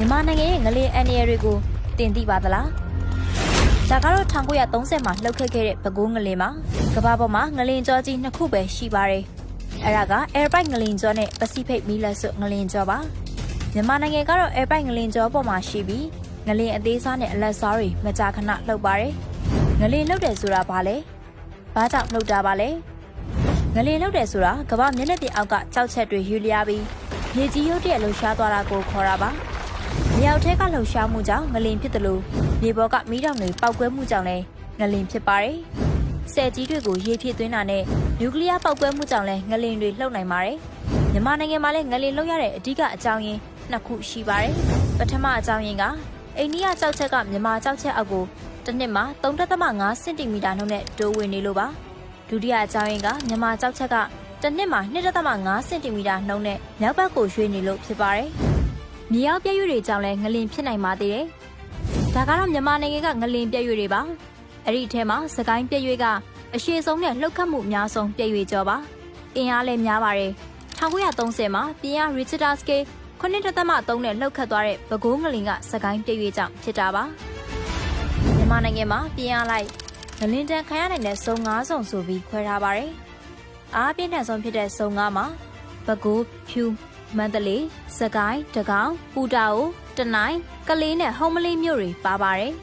မြန်မာနိုင်ငံရဲ့ငလင်အန်ရတွေကိုတင်သိပါသလားဒါကတော့1930မှာလှုပ်ခတ်ခဲ့တဲ့ပဲခူးငလင်မှာကမ္ဘာပေါ်မှာငလင်ကြောကြီးနှစ်ခုပဲရှိပါတယ်အဲ့ဒါက Airbite ငလင်ကြောနဲ့ Pacific မီလက်ဆွငလင်ကြောပါမြန်မာနိုင်ငံကတော့ Airbite ငလင်ကြောပေါ်မှာရှိပြီးငလင်အသေးစားနဲ့အလက်စားတွေမကြာခဏလှုပ်ပါတယ်ငလင်လှုပ်တယ်ဆိုတာဘာလဲဘာကြောင့်လှုပ်တာပါလဲငလင်လှုပ်တယ်ဆိုတာကမ္ဘာမျက်နှာပြင်အောက်ကကြောက်ချက်တွေယူလျားပြီးမြေကြီးရုပ်တရက်လှုပ်ရှားသွားတာကိုခေါ်တာပါ မြေအောက်ထဲကလှုပ်ရှားမှုကြောင့်ငလင်ဖြစ်တယ်လို့မြေပေါ်ကမီးတောင်တွေပောက်ကွဲမှုကြောင့်လည်းငလင်ဖြစ်ပါတယ်ဆယ်ကြီးတွေကိုရေဖြစ်သွင်းတာနဲ့နျူကလ িয়ার ပောက်ကွဲမှုကြောင့်လည်းငလင်တွေလှုပ်နိုင်ပါတယ်မြန်မာနိုင်ငံမှာလည်းငလင်လှုပ်ရတဲ့အဓိကအကြောင်းရင်းနှစ်ခုရှိပါတယ်ပထမအကြောင်းရင်းကအိန္ဒိယကြောက်ချက်ကမြန်မာကြောက်ချက်အောက်ကိုတစ်နှစ်မှာ3.5စင်တီမီတာနှုန်းနဲ့တိုးဝင်နေလို့ပါဒုတိယအကြောင်းရင်းကမြန်မာကြောက်ချက်ကတစ်နှစ်မှာ2.5စင်တီမီတာနှုန်းနဲ့မြောက်ဘက်ကိုရွှေ့နေလို့ဖြစ်ပါတယ် မြေအောက်ပြည့်ရွတွေကြောင့်လည်းငလင်ဖြစ်နိုင်ပါသေးတယ်ဒါကတော့မြန်မာနိုင်ငံကငလင်ပြည့်ရွတွေပါအဲ့ဒီအထဲမှာစကိုင်းပြည့်ရွကအရှိဆုံးနဲ့လှုပ်ခတ်မှုအများဆုံးပြည့်ရွကျော်ပါအင်အားလည်းများပါတယ်1930မှာပြင်ရ Richter scale 9.3နဲ့လှုပ်ခတ်သွားတဲ့ပဲခူးငလင်ကစကိုင်းပြည့်ရွကြောင့်ဖြစ်တာပါမြန်မာနိုင်ငံမှာပြင်ရလိုက်ငလင်တန်ခံရနိုင်တဲ့စုံ၅စုံဆိုပြီးခွဲထားပါတယ်အားပြင်းထန်ဆုံးဖြစ်တဲ့စုံ၅မှာပဲခူးဖြူ မန္တလေးစကိုင်းတကောင်းပူတာအိုတနိုင်းကလေးနဲ့ဟုံးမလေးမြို့တွေပါပါတယ်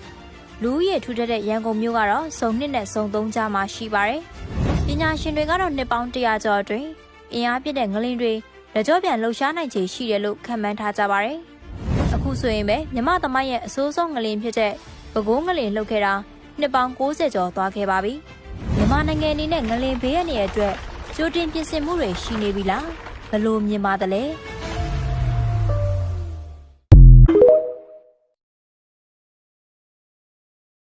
လူဦးရေထူထပ်တဲ့ရန်ကုန်မြို့ကတော့စုံနှစ်နဲ့စုံသုံးကြားမှာရှိပါတယ်ပညာရှင်တွေကတော့နှစ်ပေါင်း100ကျော်အတွင်းအင်အားပြည့်တဲ့ငလင်တွေလက်ကြောပြန်လှုပ်ရှားနိုင်ခြေရှိတယ်လို့ခန့်မှန်းထားကြပါတယ်အခုဆိုရင်ပဲမြမသမိုင်းရဲ့အဆိုးဆုံးငလင်ဖြစ်တဲ့ပဲခူးငလင်လှုပ်ခဲ့တာနှစ်ပေါင်း60ကျော်သွားခဲ့ပါပြီမြန်မာနိုင်ငံအနေနဲ့ငလင်ဘေးရနေတဲ့အတွက်ကြိုတင်ပြင်ဆင်မှုတွေရှိနေပြီလား ဘယ်လိုမြင်ပါသလဲ